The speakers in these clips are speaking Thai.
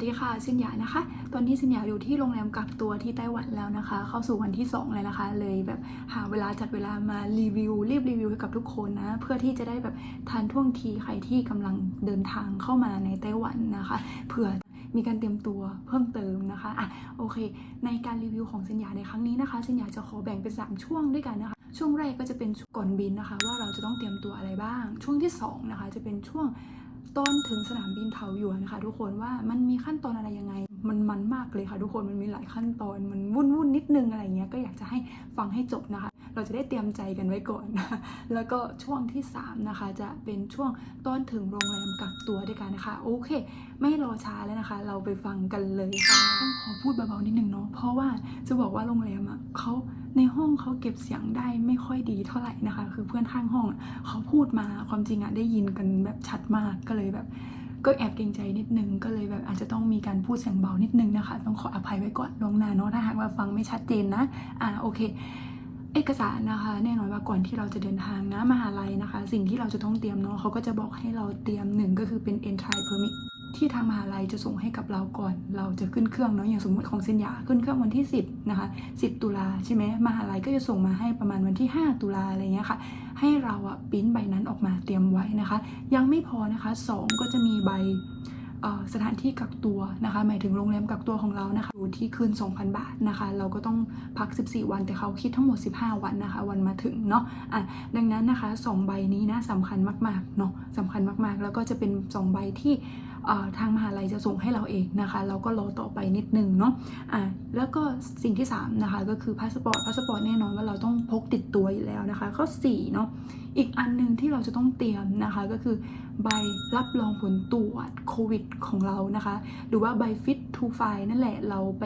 สดีค่ะซินหยานะคะ ตอนนี้ซินหยาอยู่ที่โรงแรมกักตัวที่ไต้หวันแล้วนะคะ เข้าสู่วันที่ 2 เลยนะคะ เลยแบบหาเวลาจัดเวลามารีวิวรีบรีวิวให้กับทุกคนนะ เพื่อที่จะได้แบบทานท่วงทีใครที่กำลังเดินทางเข้ามาในไต้หวันนะคะ เผื่อมีการเตรียมตัวเพิ่มเติมนะคะอะโอเค ในการรีวิวของซินหยาในครั้งนี้นะคะซินหยาจะขอแบ่งเป็น 3 ช่วงด้วยกันนะคะช่วงแรกก็จะเป็นก่อนบินนะคะ ว่าเราจะต้องเตรียมตัวอะไรบ้าง ช่วงที่สองนะคะจะเป็นช่วง ต้นถึงสนามบินเทาหยวนนะคะทุกคนว่ามันมีขั้นตอนอะไรยังไง มันมันมากเลยค่ะ ทุกคนมันมีหลายขั้นตอนมันวุ่นวุ่นนิดนึงอะไรเงี้ยก็อยากจะให้ฟังให้จบนะคะ เราจะได้เตรียมใจกันไว้ก่อนนะแล้วก็ช่วงที่ 3 นะคะ จะเป็นช่วงต้อนถึงโรงแรมกักตัวด้วยกันนะคะ โอเค ไม่รอช้าแล้วนะคะ เราไปฟังกันเลยค่ะต้องขอพูดเบาๆนิดนึงเนาะเพราะว่าจะบอกว่าโรงแรมอะเขาในห้องเขาเก็บเสียงได้ไม่ค่อยดีเท่าไหร่นะคะ คือเพื่อนข้างห้องอะเขาพูดมาความจริงอะได้ยินกันแบบชัดมากก็เลยแบบก็แอบเกรงใจนิดนึงก็เลยแบบอาจจะต้องมีการพูดเสียงเบานิดนึงนะคะ ต้องขออภัยไว้ก่อนลวงหน้าเนาะถ้าหากว่าฟังไม่ชัดเจนนะ อ่าโอเค เอกสารนะคะแน่นอนว่าก่อนที่เราจะเดินทางนะมหาลัยนะคะ สิ่งที่เราจะต้องเตรียมเนาะเขาก็จะบอกให้เราเตรียมหนึ่งก็คือเป็น entry permit ที่ทางมหาลัยจะส่งให้กับเราก่อนเราจะขึ้นเครื่องเนาะอย่างสมมติของเซนยาขึ้นเครื่องวันที่ 10นะคะ10 ตุลาใช่ไหมมหาลัยก็จะส่งมาให้ประมาณวันที่ 5 ตุลาอะไรเงี้ยค่ะ ให้เราอะปิ้นใบนั้นออกมาเตรียมไว้นะคะ ยังไม่พอนะคะ 2 ก็จะมีใบ สถานที่กักตัวนะคะ หมายถึงโรงแรมกักตัวของเรานะคะอยู่ที่คืน 2,000 บาทนะคะ เราก็ต้องพัก 14 วันแต่เขาคิดทั้งหมด 15 วันนะคะ วันมาถึงเนาะอะดังนั้นนะคะ 2 ใบนี้นะสำคัญมากๆเนาะสำคัญมากๆ แล้วก็จะเป็น 2 ใบที่ทางมหาลัยจะส่งให้เราเองนะคะ เราก็รอต่อไปนิดนึงเนาะอะแล้วก็สิ่งที่ 3 นะคะ ก็คือพาสปอร์ตพาสปอร์ตแน่นอนว่าเราต้องพกติดตัวอยู่แล้วนะคะ ข้อ4เนาะอีกอันหนึ่งที่เราจะต้องเตรียมนะคะก็คือใบรับรองผลตรวจโควิดของเรานะคะ หรือว่าใบ fit to file นั่นแหละเราไป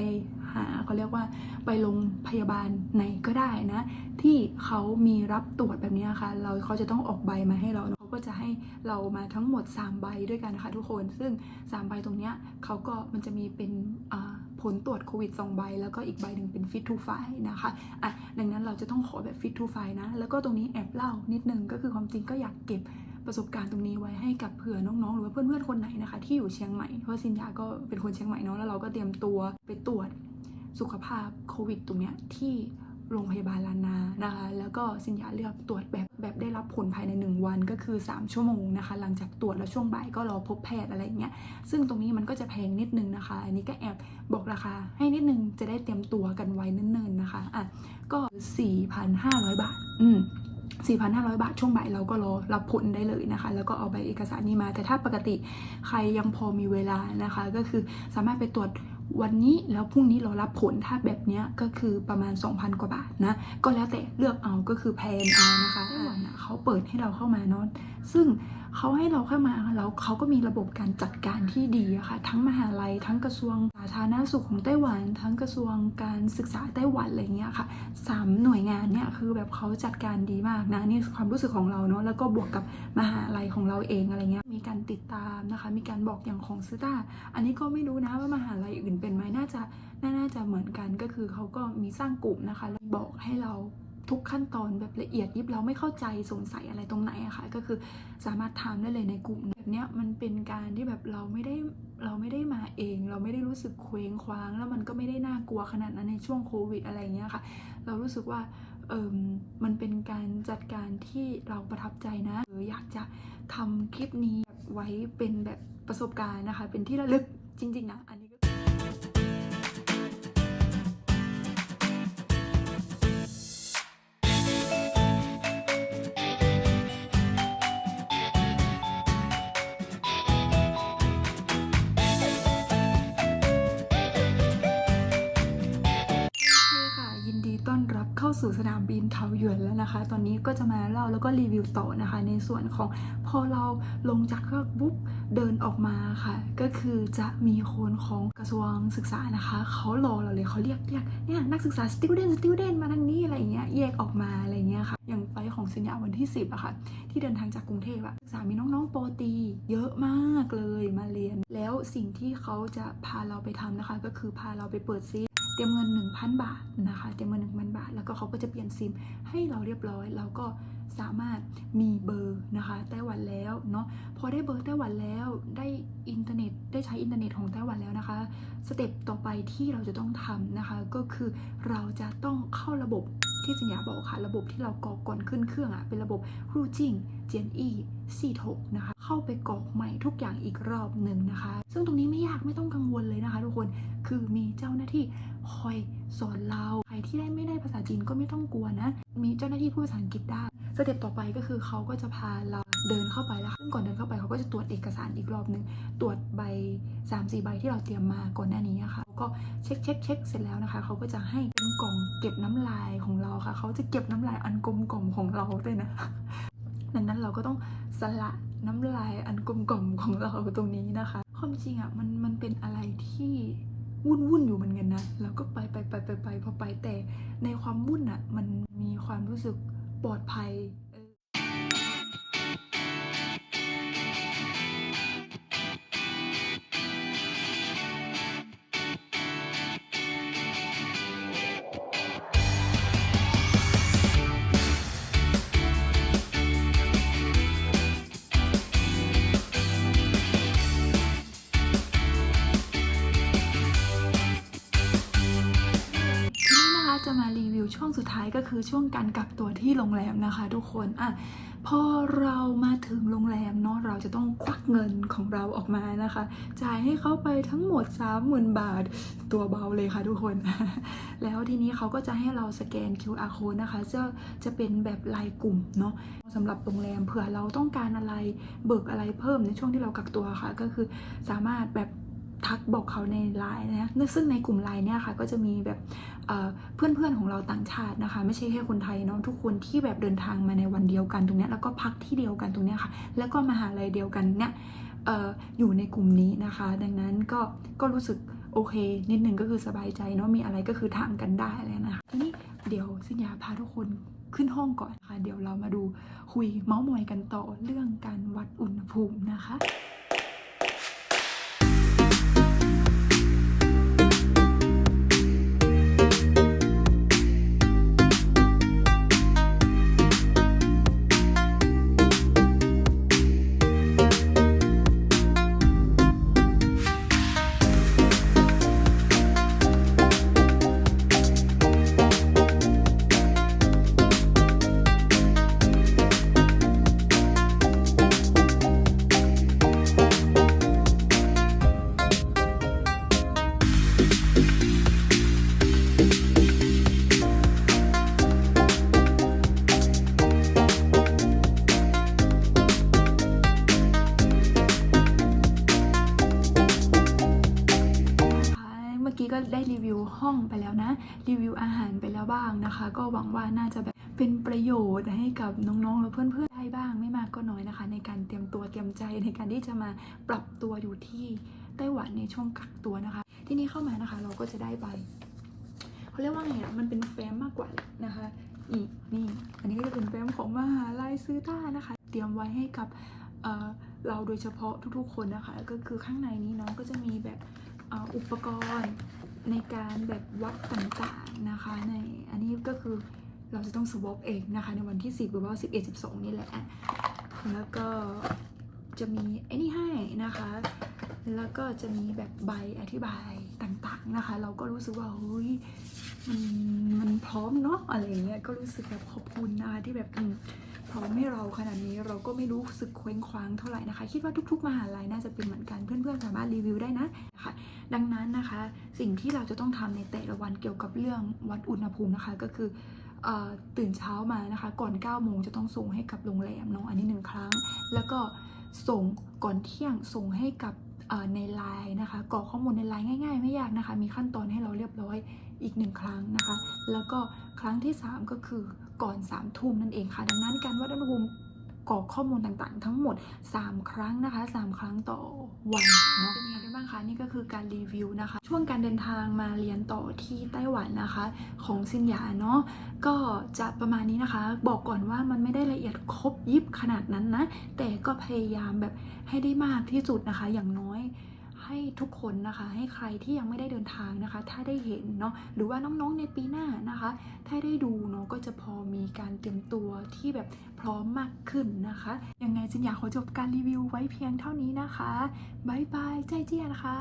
หาเขาเรียกว่าไปโรงพยาบาลไหนก็ได้นะ ที่เขามีรับตรวจแบบนี้นะค่ะเราเขาจะต้องออกใบมาให้เรา เขาก็จะให้เรามาทั้งหมด 3 ใบด้วยกันนะคะทุกคน ซึ่ง 3 ใบตรงเนี้ยเขาก็มันจะมีเป็นผลตรวจโควิด2ใบ แล้วก็อีกใบหนึ่งเป็น fit to file นะคะอะดังนั้นเราจะต้องขอแบบ fit to file นะ แล้วก็ตรงนี้แอบเล่านิดนึงก็คือความจริงก็อยากเก็บประสบการณ์ตรงนี้ไว้ให้กับเผื่อน้องๆ หรือว่าเพื่อนๆ คนไหนนะคะที่อยู่เชียงใหม่ เพราะซินยาก็เป็นคนเชียงใหม่เนาะแล้วเราก็เตรียมตัวไปตรวจสุขภาพโควิดตรงเนี้ยที่ โรงพยาบาลลานานะคะ แล้วก็สินยาเลือกตรวจแบบแบบได้รับผลภายใน 1 วันก็คือ 3 ชั่วโมงนะคะ หลังจากตรวจแล้วช่วงบ่ายก็รอพบแพทย์อะไรเงี้ย ซึ่งตรงนี้มันก็จะแพงนิดนึงนะคะ อันนี้ก็แอบบอกราคาให้นิดนึงจะได้เตรียมตัวกันไว้เนิ่นๆนะคะ อะ ก็ 4,500 บาท อืม4,500 บาท ช่วงบ่ายเราก็รอรับผลได้เลยนะคะ แล้วก็เอาใบเอกสารนี้มา แต่ถ้าปกติใครยังพอมีเวลานะคะ ก็คือสามารถไปตรวจ วันนี้แล้วพรุ่งนี้เรารับผลถ้าแบบเนี้ยก็คือประมาณ 2,000 กว่าบาทนะ ก็แล้วแต่เลือกเอาก็คือแพนเอานะคะไต้หวันอะเขาเปิดให้เราเข้ามาเนาะซึ่ง เขาให้เราเข้ามาแล้วเขาก็มีระบบการจัดการที่ดีอะค่ะทั้งมหาลัย ทั้งกระทรวงสาธารณสุขของไต้หวัน ทั้งกระทรวงการศึกษาไต้หวันอะไรเงี้ยค่ะสามหน่วยงานเนี่ยคือแบบเขาจัดการดีมากนะนี่ความรู้สึกของเราเนาะแล้วก็บวกกับมหาลัยของเราเองอะไรเงี้ยมีการติดตามนะคะ มีการบอกอย่างของซูต้าอันนี้ก็ไม่รู้นะว่ามหาลัยอื่นเป็นไหมน่าจะน่าจะเหมือนกันก็คือเขาก็มีสร้างกลุ่มนะคะแล้วบอกให้เรา ทุกขั้นตอนแบบละเอียดยิบเราไม่เข้าใจสงสัยอะไรตรงไหนอะค่ะก็คือสามารถถามได้เลยในกลุ่มแบบเนี้ยมันเป็นการที่แบบเราไม่ได้เราไม่ได้มาเอง เราไม่ได้รู้สึกเคว้งคว้าง แล้วมันก็ไม่ได้น่ากลัวขนาดนั้นในช่วงโควิดอะไรเงี้ยค่ะ เรารู้สึกว่าเออมันเป็นการจัดการที่เราประทับใจนะเอออยากจะทำคลิปนี้ไว้เป็นแบบประสบการณ์นะคะ เป็นที่ระลึกจริง ๆ นะอันนี้ ต้อนรับเข้าสู่สนามบินเทาหยวนแล้วนะคะ ตอนนี้ก็จะมาเล่าแล้วก็รีวิวต่อนะคะ ในส่วนของพอเราลงจากเครื่องปุ๊บเดินออกมาค่ะ ก็คือจะมีคนของกระทรวงศึกษานะคะ เขารอเราเลยเขาเรียกเรียกเนี่ยนักศึกษา student student มาทางนี้อะไรเงี้ยแยกออกมาอะไรเงี้ยค่ะ อย่างไฟของสัญญาวันที่ 10อะค่ะ ที่เดินทางจากกรุงเทพอะศึกษามีน้องๆโปรตี เยอะมากเลยมาเรียน แล้วสิ่งที่เขาจะพาเราไปทำนะคะ ก็คือพาเราไปเปิดซิ เตรียมเงิน 1,000 บาทนะคะเตรียมเงิน 1,000 บาท แล้วก็เขาก็จะเปลี่ยนซิมให้เราเรียบร้อยเราก็สามารถมีเบอร์นะคะไต้หวันแล้วเนาะพอได้เบอร์ไต้หวันแล้วได้อินเทอร์เน็ตได้ใช้อินเทอร์เน็ตของไต้หวันแล้วนะคะสเต็ปต่อไปที่เราจะต้องทำนะคะก็คือเราจะต้องเข้าระบบ ที่สัญญาบอกค่ะ ระบบที่เรากรอกก่อนขึ้นเครื่องอะ่ะเป็นระบบรูจิงเจียนอีซีทกนะคะ เข้าไปกรอกใหม่ทุกอย่างอีกรอบหนึ่งนะคะ ซึ่งตรงนี้ไม่ยากไม่ต้องกังวลเลยนะคะ ทุกคนคือมีเจ้าหน้าที่คอยสอนเราใครที่ได้ไม่ได้ภาษาจีนก็ไม่ต้องกลัวนะ มีเจ้าหน้าที่พูดภาษาอังกฤษได้ สเต็ปต่อไปก็คือเขาก็จะพาเราเดินเข้าไปแล้วค่ะซึ่งก่อนเดินเข้าไปเขาก็จะตรวจเอกสารอีกรอบหนึ่งตรวจใบ3ามสี่ใบที่เราเตรียมมาก่อนหน้านี้อะค่ะ ก็เช็คเช็คเช็คเสร็จแล้วนะคะ เขาก็จะให้เป็นกล่องเก็บน้ำลายของเราค่ะ เขาจะเก็บน้ำลายอันกลมกล่อมของเราด้วยนะ ดังนั้นเราก็ต้องสละน้ำลายอันกลมกล่อมของเราตรงนี้นะคะ ความจริงอะมันมันเป็นอะไรที่วุ่นวุ่นอยู่เหมือนกันนะ แล้วก็ไปไปไปไปไปพอไปแต่ในความวุ่นอะมันมีความรู้สึก ปลอดภัย สุดท้ายก็คือช่วงการกักตัวที่โรงแรมนะคะทุกคนอะพอเรามาถึงโรงแรมเนาะเราจะต้องควักเงินของเราออกมานะคะ จ่ายให้เขาไปทั้งหมด 30,000 บาทตัวเบาเลยค่ะทุกคน แล้วทีนี้เขาก็จะให้เราสแกน QR code นะคะ จะจะเป็นแบบรายกลุ่มเนาะสำหรับโรงแรมเผื่อเราต้องการอะไรเบิกอะไรเพิ่มในช่วงที่เรากักตัวค่ะ ก็คือสามารถแบบ ทักบอกเขาในไลน์นะซึ่งในกลุ่มไลน์เนี่ยค่ะก็จะมีแบบเพื่อนๆของเราต่างชาตินะคะ ไม่ใช่แค่คนไทยเนาะทุกคนที่แบบเดินทางมาในวันเดียวกันตรงนี้แล้วก็พักที่เดียวกันตรงนี้ค่ะ แล้วก็มาหาลัยเดียวกันเนี่ยอออยู่ในกลุ่มนี้นะคะ ดังนั้นก็ก็รู้สึกโอเค นิดนึงก็คือสบายใจเนาะมีอะไรก็คือถามกันได้เลยนะคะทีนี้เดี๋ยวสิญญาพาทุกคนขึ้นห้องก่อนค่ะเดี๋ยวเรามาดูคุยเมาส์มอยกันต่อเรื่องการวัดอุณหภูมินะคะ ห้องไปแล้วนะ รีวิวอาหารไปแล้วบ้างนะคะ ก็หวังว่าน่าจะแบบเป็นประโยชน์ให้กับน้องๆและเพื่อนๆได้บ้างไม่มากก็น้อยนะคะ ในการเตรียมตัวเตรียมใจในการที่จะมาปรับตัวอยู่ที่ไต้หวันในช่วงกักตัวนะคะ ที่นี่เข้ามานะคะเราก็จะได้ใบเขาเรียกว่าไงอะมันเป็นแฟ้มมากกว่านะคะอีกนี่อันนี้ก็จะเป็นแฟ้มของมหาลัยซื้อต้านะคะ เตรียมไว้ให้กับเเราโดยเฉพาะทุกๆคนนะคะ ก็คือข้างในนี้เนาะก็จะมีแบบออุปกรณ์ ในการแบบวัดต่างๆนะคะในอันนี้ก็คือเราจะต้องสวอปเองนะคะในวันที่ 10 หรือว่า 11 12 นี่แหละ แล้วก็จะมีไอ้นี่ให้นะคะ แล้วก็จะมีแบบใบอธิบายต่างๆนะคะ เราก็รู้สึกว่าเฮ้ยมันมันพร้อมเนาะอะไรอย่างเงี้ยก็รู้สึกแบบขอบคุณนะคะที่แบบ อืมพร้อมให้เราขนาดนี้เราก็ไม่รู้สึกเคว้งคว้างเท่าไหร่นะคะ คิดว่าทุก ๆ มหาลัยน่าจะเป็นเหมือนกันเพื่อนๆสามารถรีวิวได้นะนะคะดังนั้นนะคะ สิ่งที่เราจะต้องทำในแต่ละวันเกี่ยวกับเรื่องวัดอุณหภูมินะคะก็คือตื่นเช้ามานะคะ ก่อน9โมงจะต้องส่งให้กับโรงแรมเนาะอันนี้หนึ่งครั้ง แล้วก็ส่งก่อนเที่ยงส่งให้กับในไลน์นะคะกรอกข้อมูลในไลน์ง่าย ๆ ไม่ยากนะคะ มีขั้นตอนให้เราเรียบร้อยอีกหนึ่งครั้งนะคะ แล้วก็ครั้งที่ 3 ก็คือ ก่อน3ามทุ่มนั่นเองค่ะ ดังนั้นการวัดอุณหภูมิกรอกข้อมูลต่างๆ ทั้งหมด 3 ครั้งนะคะ 3 ครั้งต่อวันเนาะเป็นยังไงกันบ้างคะนี่ก็คือการรีวิวนะคะ ช่วงการเดินทางมาเรียนต่อที่ไต้หวันนะคะ ของซินหยาเนาะก็จะประมาณนี้นะคะ บอกก่อนว่ามันไม่ได้ละเอียดครบยิบขนาดนั้นนะ แต่ก็พยายามแบบให้ได้มากที่สุดนะคะอย่างน้อย ให้ทุกคนนะคะ ให้ใครที่ยังไม่ได้เดินทางนะคะ ถ้าได้เห็นเนาะหรือว่าน้องๆในปีหน้านะคะ ถ้าได้ดูเนาะก็จะพอมีการเตรียมตัวที่แบบพร้อมมากขึ้นนะคะยังไงจินอยากขอจบการรีวิวไว้เพียงเท่านี้นะคะบายบายใจเจียนค่ะ